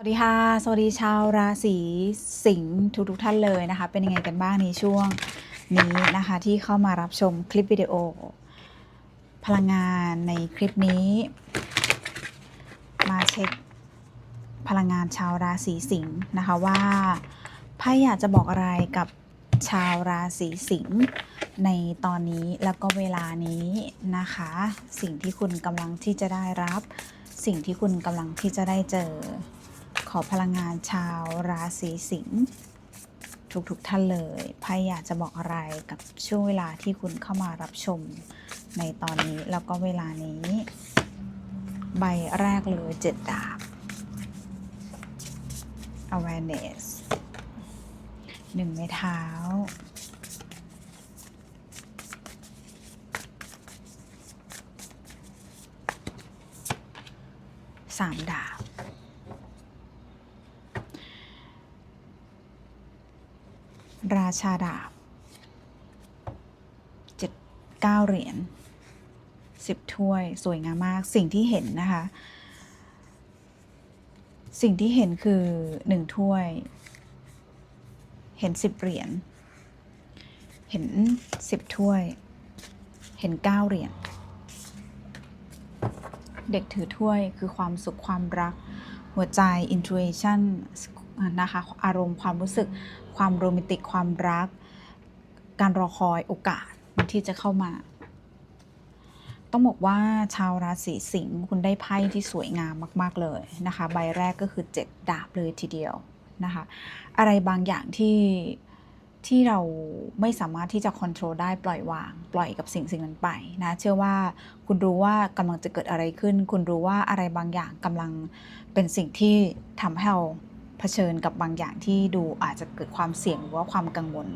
สวัสดีค่ะ สวัสดีชาวราศีสิงห์ทุกทุกท่านเลยนะคะ เป็นยังไงกันบ้างในช่วงนี้นะคะ ที่เข้ามารับชมคลิปวิดีโอ พลังงานในคลิปนี้ มาเช็คพลังงานชาวราศีสิงห์นะคะว่าไพ่อยากจะบอกอะไรกับชาวราศีสิงห์ในตอนนี้แล้วก็เวลานี้นะคะ สิ่งที่คุณกำลังที่จะได้รับ สิ่งที่คุณกำลังที่จะได้เจอ ขอพลังงานชาวราศีสิงห์ทุกๆทท่านเลยไพ่อยากจะบอกอะไรกับช่วงเวลาที่คุณเข้ามารับชมในตอนนี้แล้วก็เวลานี้ ใบแรกเลยเจ็ดดาบ awareness หนึ่งไม้เท้า สามดาบ ราชาดาบเจ็ดเก้าเหรียญสิบถ้วยสวยงามมากสิ่งที่เห็นนะคะ สิ่งที่เห็นคือหนึ่งถ้วย เห็นสิบเหรียญเห็นสิบถ้วย เห็นเก้าเหรียญเด็กถือถ้วยคือความสุขความรัก หัวใจ intuition นะคะ อารมณ์ความรู้สึก ความโรแมนติก ความรัก การรอคอยโอกาสที่จะเข้ามา ต้องบอกว่าชาวราศีสิงห์คุณได้ไพ่ที่สวยงามมาก ๆ เลยนะคะ ใบแรกก็คือ7ดาบเลยทีเดียวนะคะ อะไรบางอย่างที่ที่เราไม่สามารถที่จะควบคุมได้ปล่อยวาง ปล่อยกับสิ่งสิ่งนั้นไปนะเชื่อว่าคุณรู้ว่ากำลังจะเกิดอะไรขึ้น คุณรู้ว่าอะไรบางอย่างกำลังเป็นสิ่งที่ทำให้เรา เผชิญกับบางอย่างที่ดูอาจจะเกิดความเสี่ยงหรือว่าความกังวล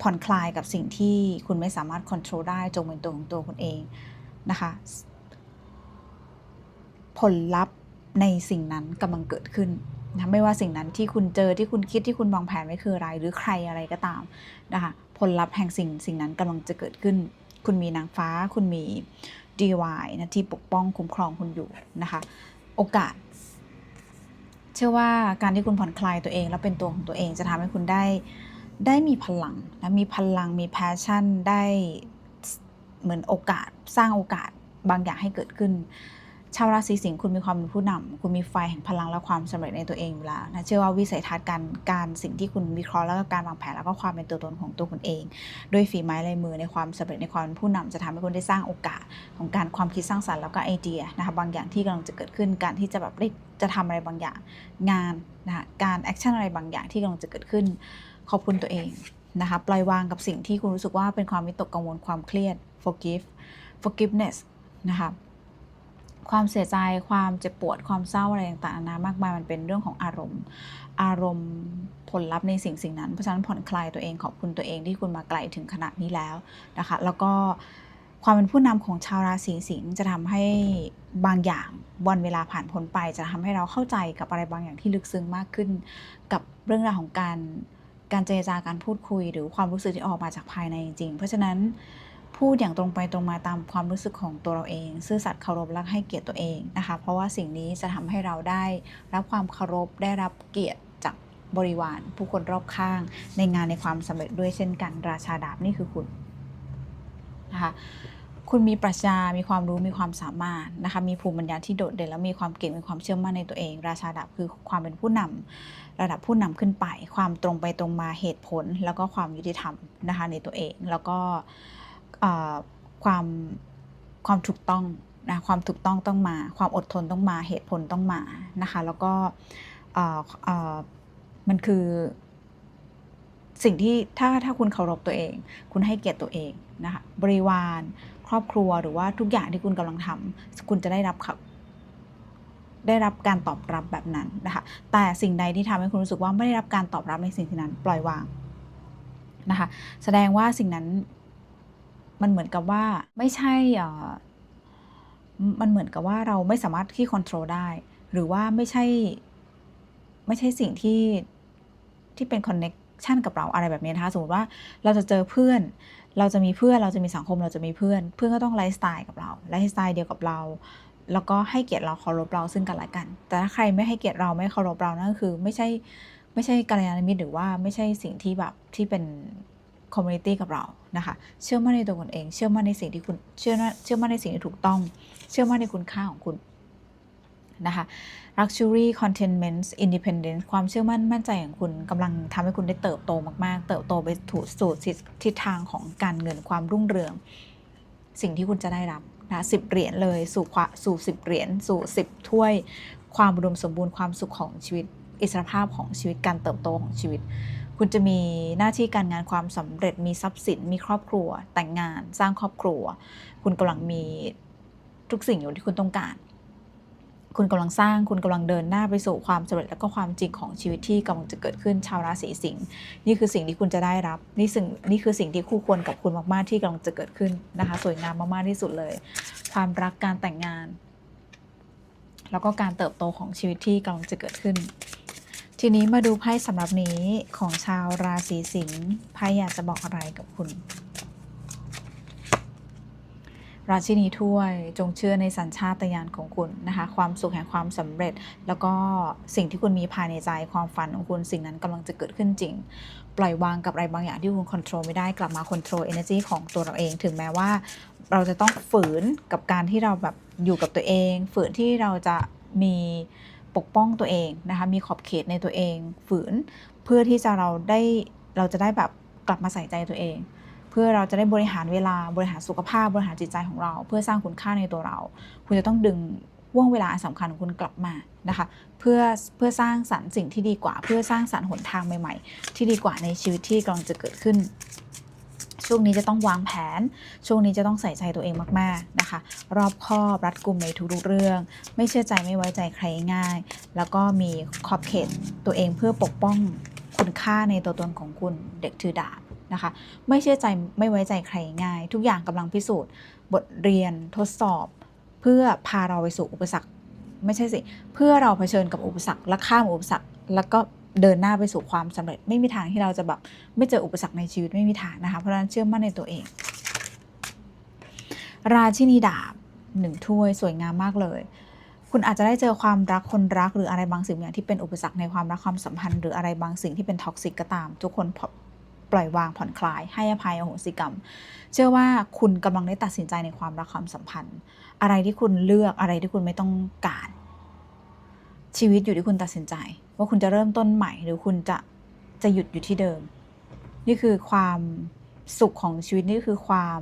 ผ่อนคลายกับสิ่งที่คุณไม่สามารถควบคุมได้จงเป็นตัวของตัวคุณเองนะคะ ผลลัพธ์ในสิ่งนั้นกำลังเกิดขึ้นนะไม่ว่าสิ่งนั้นที่คุณเจอที่คุณคิดที่คุณวางแผนไว้คืออะไร หรือใครอะไรก็ตามนะคะผลลัพธ์แห่งสิ่งสิ่งนั้นกำลังจะเกิดขึ้น คุณมีนางฟ้า คุณมี DY นะที่ปกป้องคุ้มครองคุณอยู่นะคะ โอกาส เชื่อว่าการที่คุณผ่อนคลายตัวเองแล้วเป็นตัวของตัวเองจะทำให้คุณได้ได้มีพลังแนะมีพลังมีแพชชั่นได้เหมือนโอกาสสร้างโอกาสบางอย่างให้เกิดขึ้น ชาวราศีสิงห์คุณมีความเป็นผู้นำคุณมีไฟแห่งพลังและความสำเร็จในตัวเองอยู่แล้วนะเชื่อว่าวิสัยทัศน์การการสิ่งที่คุณวิเคราะห์แล้วก็การวางแผนแล้วก็ความเป็นตัวตนของตัวคุณเอง ด้วยฝีไม้ลายมือในความสำเร็จในความเป็นผู้นำจะทำให้คุณได้สร้างโอกาสของการความคิดสร้างสรรค์แล้วก็ไอเดียนะคะบางอย่างที่กำลังจะเกิดขึ้นการที่จะแบบได้จะทำอะไรบางอย่าง งานนะคะการแอคชั่นอะไรบางอย่างที่กำลังจะเกิดขึ้น ขอบคุณตัวเองนะคะปล่อยวางกับสิ่งที่คุณรู้สึกว่าเป็นความวิตกกังวลความเครียด forgive forgiveness นะคะ ความเสียใจความเจ็บปวดความเศร้าอะไรต่างๆนานามากมายมันเป็นเรื่องของอารมณ์ อารมณ์ผลลัพธ์ในสิ่งสิ่งนั้นเพราะฉะนั้นผ่อนคลายตัวเองขอบคุณตัวเองที่คุณมาไกลถึงขนาดนี้แล้วนะคะ แล้วก็ความเป็นผู้นำของชาวราศีสิงห์จะทำให้บางอย่างวันเวลาผ่านพ้นไป จะทำให้เราเข้าใจกับอะไรบางอย่างที่ลึกซึ้งมากขึ้น กับเรื่องราวของการการเจรจาการพูดคุย หรือความรู้สึกที่ออกมาจากภายในจริง เพราะฉะนั้น พูดอย่างตรงไปตรงมาตามความรู้สึกของตัวเราเอง ซื่อสัตย์เคารพและให้เกียรติตัวเองนะคะ เพราะว่าสิ่งนี้จะทำให้เราได้รับความเคารพได้รับเกียรติจากบริวาร ผู้คนรอบข้าง ในงานในความสำเร็จด้วยเช่นกันราชาดาบนี่คือคุณนะคะคุณมีปรัชญา มีความรู้ มีความสามารถนะคะ มีภูมิปัญญาที่โดดเด่น และมีความเก่ง มีความเชื่อมั่นในตัวเอง ราชาดาบคือความเป็นผู้นำระดับผู้นำขึ้นไป ความตรงไปตรงมา เหตุผล แล้วก็ความยุติธรรมนะคะในตัวเอง แล้วก็ ความความถูกต้องนะความถูกต้องต้องมา ความอดทนต้องมาเหตุผลต้องมานะคะ แล้วก็มันคือสิ่งที่ถ้าถ้าคุณเคารพตัวเอง คุณให้เกียรติตัวเองนะคะบริวารครอบครัวหรือว่าทุกอย่างที่คุณกำลังทำคุณจะได้รับครับได้รับการตอบรับแบบนั้นนะคะแต่สิ่งใดที่ทำให้คุณรู้สึกว่าไม่ได้รับการตอบรับในสิ่งที่นั้นปล่อยวางนะคะแสดงว่าสิ่งนั้น มันเหมือนกับว่าไม่ใช่มันเหมือนกับว่าเราไม่สามารถที่ควบคุมได้ หรือว่าไม่ใช่ ไม่ใช่สิ่งที่ที่เป็นคอนเน็ชันกับเราอะไรแบบนี้นะคะสมมติว่าเราจะเจอเพื่อน เราจะมีเพื่อนเราจะมีสังคมเราจะมีเพื่อน เพื่อนก็ต้องไลฟ์สไตล์กับเราไลฟ์สไตล์เดียวกับเรา แล้วก็ให้เกียรติเราเคารพเราซึ่งกันและกัน แต่ถ้าใครไม่ให้เกียรติเราไม่เคารพเรานั่นก็คือ ไม่ใช่ไม่ใช่กัลยาณมิตรหรือว่าไม่ใช่สิ่งที่แบบที่เป็นคอมมูนิตี้กับเรา นะคะ เชื่อมั่นในตัวคุณเอง เชื่อมั่นในสิ่งที่คุณเชื่อมั่นเชื่อมั่นในสิ่งที่ถูกต้อง เชื่อมั่นในคุณค่าของคุณนะคะ luxury contentment independence ความเชื่อมั่นมั่นใจของคุณกำลังทำให้คุณได้เติบโตมาก ๆ เติบโตไปถูสู่ทิศทางของการเงินความรุ่งเรือง สิ่งที่คุณจะได้รับนะสิบเหรียญเลยสู่ควสู่สิบเหรียญสู่สิบถ้วย ความอุดมสมบูรณ์ความสุขของชีวิต อิสรภาพของชีวิตการเติบโตของชีวิต คุณจะมีหน้าที่การงานความสำเร็จมีทรัพย์สินมีครอบครัว แต่งงานสร้างครอบครัว คุณกำลังมีทุกสิ่งอยู่ที่คุณต้องการ คุณกำลังสร้างคุณกำลังเดินหน้าไปสู่ความสำเร็จและก็ความจริงของชีวิตที่กำลังจะเกิดขึ้นชาวราศีสิงห์นี่คือสิ่งที่คุณจะได้รับ นี่สิ่งนี่คือสิ่งที่คู่ควรกับคุณมากๆที่กำลังจะเกิดขึ้นนะคะ สวยงามมากๆที่สุดเลย ความรักการแต่งงาน แล้วก็การเติบโตของชีวิตที่กำลังจะเกิดขึ้น ทีนี้มาดูไพ่สำหรับนี้ของชาวราศีสิงห์ไพ่อยากจะบอกอะไรกับคุณ ราชินีถ้วยจงเชื่อในสัญชาตญาณของคุณนะคะ ความสุขแห่งความสำเร็จ แล้วก็สิ่งที่คุณมีภายในใจความฝันของคุณสิ่งนั้นกำลังจะเกิดขึ้นจริง ปล่อยวางกับอะไรบางอย่างที่คุณควบคุมไม่ได้กลับมาควบคุม energy ของตัวเราเอง ถึงแม้ว่า เราจะต้องฝืนกับการที่เราแบบอยู่กับตัวเอง ฝืนที่เราจะมี ปกป้องตัวเองนะคะมีขอบเขตในตัวเอง ฝืนเพื่อที่จะเราได้เราจะได้แบบกลับมาใส่ใจตัวเอง เพื่อเราจะได้บริหารเวลาบริหารสุขภาพบริหารจิตใจของเรา เพื่อสร้างคุณค่าในตัวเรา คุณจะต้องดึงห่วงเวลาอันสำคัญของคุณกลับมานะคะเพื่อเพื่อสร้างสรรค์สิ่งที่ดีกว่า เพื่อสร้างสรรค์หนทางใหม่ ๆ ที่ดีกว่าในชีวิตที่กำลังจะเกิดขึ้น ช่วงนี้จะต้องวางแผน ช่วงนี้จะต้องใส่ใจตัวเองมากๆนะคะ รอบคอบรัดกุมในทุกๆเรื่อง ไม่เชื่อใจไม่ไว้ใจใครง่าย แล้วก็มีขอบเขตตัวเองเพื่อปกป้องคุณค่าในตัวตนของคุณเด็กถือดาบนะคะ ไม่เชื่อใจไม่ไว้ใจใครง่าย ทุกอย่างกำลังพิสูจน์ บทเรียนทดสอบ เพื่อพาเราไปสู่อุปสรรค ไม่ใช่สิ เพื่อเราเผชิญกับอุปสรรคและข้ามอุปสรรคแล้วก็ เดินหน้าไปสู่ความสำเร็จไม่มีทางที่เราจะแบบไม่เจออุปสรรคในชีวิตไม่มีทางนะคะเพราะฉะนั้นเชื่อมั่นในตัวเอง ราชินีดาบหนึ่งถ้วยสวยงามมากเลย คุณอาจจะได้เจอความรักคนรักหรืออะไรบางสิ่งอย่างที่เป็นอุปสรรคในความรักความสัมพันธ์ หรืออะไรบางสิ่งที่เป็นท็อกซิกก็ตาม ทุกคนปล่อยวางผ่อนคลาย ให้อภัยอโหสิกรรม เชื่อว่าคุณกำลังได้ตัดสินใจในความรักความสัมพันธ์ อะไรที่คุณเลือกอะไรที่คุณไม่ต้องการ ชีวิตอยู่ที่คุณตัดสินใจ ว่าคุณจะเริ่มต้นใหม่หรือคุณจะจะหยุดอยู่ที่เดิม นี่คือความสุขของชีวิตนี่คือความ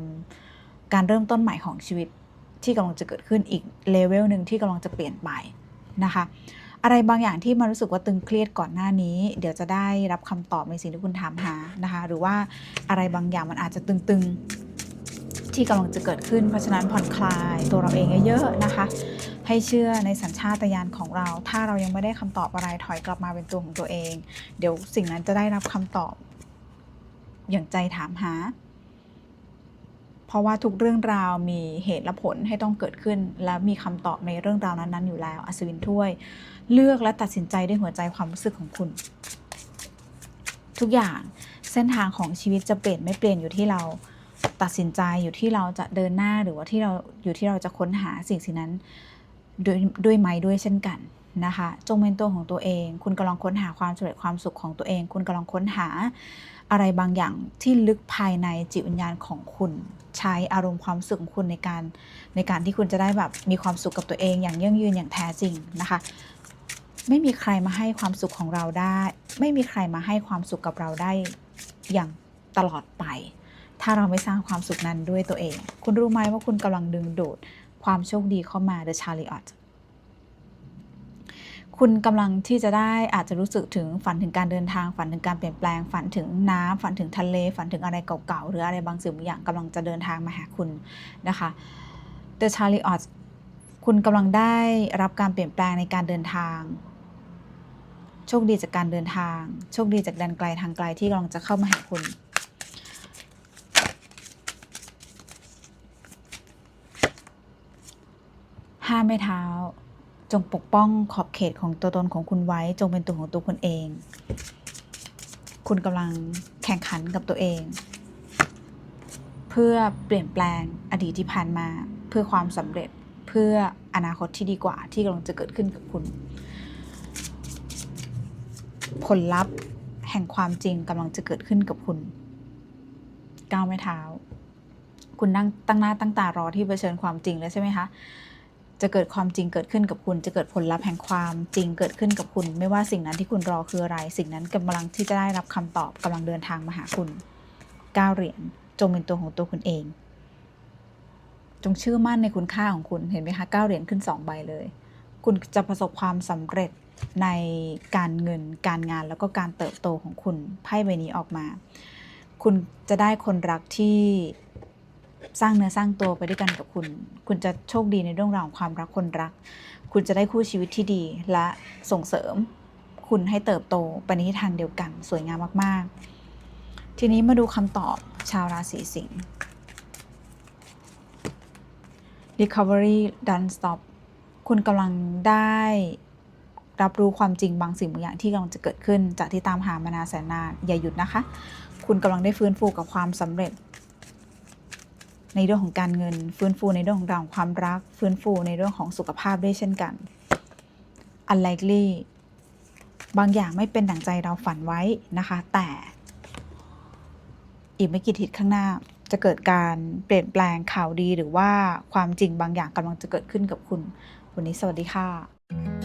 การเริ่มต้นใหม่ของชีวิตที่กำลังจะเกิดขึ้นอีกเลเวลหนึ่งที่กำลังจะเปลี่ยนไปนะคะ อะไรบางอย่างที่มันรู้สึกว่าตึงเครียดก่อนหน้านี้ เดี๋ยวจะได้รับคำตอบในสิ่งที่คุณถามหานะคะ หรือว่าอะไรบางอย่างมันอาจจะตึงๆที่กำลังจะเกิดขึ้น เพราะฉะนั้นผ่อนคลายตัวเราเองเยอะๆนะคะให้เชื่อในสัญชาตญาณของเรา ถ้าเรายังไม่ได้คำตอบอะไรถอยกลับมาเป็นตัวของตัวเอง เดี๋ยวสิ่งนั้นจะได้รับคำตอบ อย่างใจถามหา เพราะว่าทุกเรื่องราวมีเหตุและผลให้ต้องเกิดขึ้น และมีคำตอบในเรื่องราวนั้นๆ อยู่แล้ว อัศวินถ้วย เลือกและตัดสินใจด้วยหัวใจความรู้สึกของคุณ ทุกอย่างเส้นทางของชีวิตจะเปลี่ยนไม่เปลี่ยนอยู่ที่เราตัดสินใจอยู่ที่เราจะเดินหน้าหรือว่าที่เราอยู่ที่เราจะค้นหาสิ่งสิ่งนั้น ด้วยด้วยไหมด้วยเช่นกันนะคะ จงเป็นตัวของตัวเอง คุณกำลังค้นหาความสำเร็จความสุขของตัวเอง คุณกำลังค้นหาอะไรบางอย่างที่ลึกภายในจิตวิญญาณของคุณ ใช้อารมณ์ความสุขของคุณในการในการที่คุณจะได้แบบมีความสุขกับตัวเอง อย่างยั่งยืนอย่างแท้จริงนะคะ ไม่มีใครมาให้ความสุขของเราได้ ไม่มีใครมาให้ความสุขกับเราได้อย่างตลอดไป ถ้าเราไม่สร้างความสุขนั้นด้วยตัวเอง คุณรู้ไหมว่าคุณกำลังดึงดูด ความโชคดีเข้ามา The Chariot คุณกำลังที่จะได้อาจจะรู้สึกถึงฝันถึงการเดินทางฝันถึงการเปลี่ยนแปลง ฝันถึงน้ำฝันถึงทะเล ฝันถึงอะไรเก่าๆหรืออะไรบางสิ่งบางอย่างกำลังจะเดินทางมาหาคุณนะคะ The Chariot คุณกำลังได้รับการเปลี่ยนแปลงในการเดินทาง โชคดีจากการเดินทาง โชคดีจากแดนไกลทางไกลที่กำลังจะเข้ามาหาคุณ ห้ามไม้เท้า จงปกป้องขอบเขตของตัวตนของคุณไว้ จงเป็นตัวของตัวคุณเอง คุณกำลังแข่งขันกับตัวเอง เพื่อเปลี่ยนแปลงอดีตที่ผ่านมา เพื่อความสำเร็จเพื่ออนาคตที่ดีกว่าที่กำลังจะเกิดขึ้นกับคุณ ผลลัพธ์แห่งความจริงกำลังจะเกิดขึ้นกับคุณก้าวไม่เท้า คุณนั่งตั้งหน้าตั้งตารอที่เผชิญความจริงแล้วใช่ไหมคะ จะเกิดความจริงเกิดขึ้นกับคุณ จะเกิดผลลัพธ์แห่งความจริงเกิดขึ้นกับคุณ ไม่ว่าสิ่งนั้นที่คุณรอคืออะไร สิ่งนั้นกำลังที่จะได้รับคำตอบกำลังเดินทางมาหาคุณก้าวเหรียญจงเป็นตัวของตัวคุณเอง จงเชื่อมั่นในคุณค่าของคุณเห็นไหมคะก้าวเหรียญขึ้นสองใบเลย คุณจะประสบความสำเร็จในการเงินการงานแล้วก็การเติบโตของคุณไพ่ใบนี้ออกมา คุณจะได้คนรักที่ สร้างเนื้อสร้างตัวไปด้วยกันกับคุณ คุณจะโชคดีในเรื่องราวของความรักคนรัก คุณจะได้คู่ชีวิตที่ดีและส่งเสริม คุณให้เติบโตไปในทิศทางเดียวกันสวยงามมาก ๆ ทีนี้มาดูคำตอบชาวราศีสิงห์ recovery done stop คุณกำลังได้รับรู้ความจริงบางสิ่งบางอย่างที่กำลังจะเกิดขึ้น จากที่ตามหามานานแสนนานอย่าหยุดนะคะ คุณกำลังได้ฟื้นฟูกับความสำเร็จ ในเรื่องของการเงิน ฟื้นฟูในเรื่องของราวความรัก ฟื้นฟูในเรื่องของสุขภาพด้วยเช่นกัน unlikely บางอย่างไม่เป็นดั่งใจเราฝันไว้นะคะ แต่อีกไม่กี่ทิตย์ข้างหน้าจะเกิดการเปลี่ยนแปลงข่าวดีหรือว่าความจริงบางอย่างกำลังจะเกิดขึ้นกับคุณ วันนี้สวัสดีค่ะ